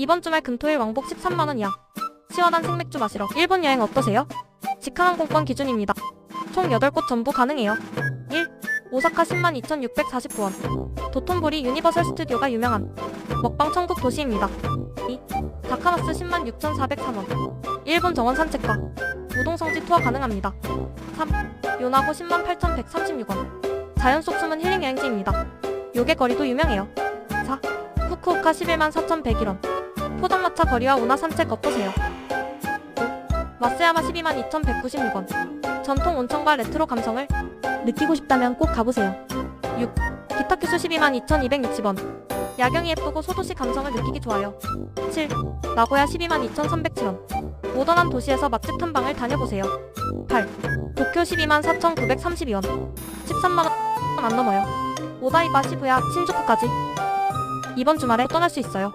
이번 주말 금토일 왕복 13만원 이하. 시원한 생맥주 마시러 일본 여행 어떠세요? 직항항공권 기준입니다. 총 8곳 전부 가능해요. 1. 오사카 10만 2649원. 도톤보리 유니버설 스튜디오가 유명한 먹방 천국 도시입니다. 2. 다카마스 10만 6403원. 일본 정원 산책과 우동성지 투어 가능합니다. 3. 요나고 10만 8136원. 자연 속 숨은 힐링 여행지입니다. 요괴 거리도 유명해요. 4. 후쿠오카 11만 4101원. 포장마차 거리와 운하 산책 어떠세요? 5. 마스야마 12만 2196원. 전통 온천과 레트로 감성을 느끼고 싶다면 꼭 가보세요. 6. 기타큐스 12만 2260원. 야경이 예쁘고 소도시 감성을 느끼기 좋아요. 7. 나고야 12만 2307원. 모던한 도시에서 맛집 탐방을 다녀보세요. 8. 도쿄 12만 4932원. 13만원 안 넘어요. 오다이바 시부야 신주쿠까지. 이번 주말에 떠날 수 있어요.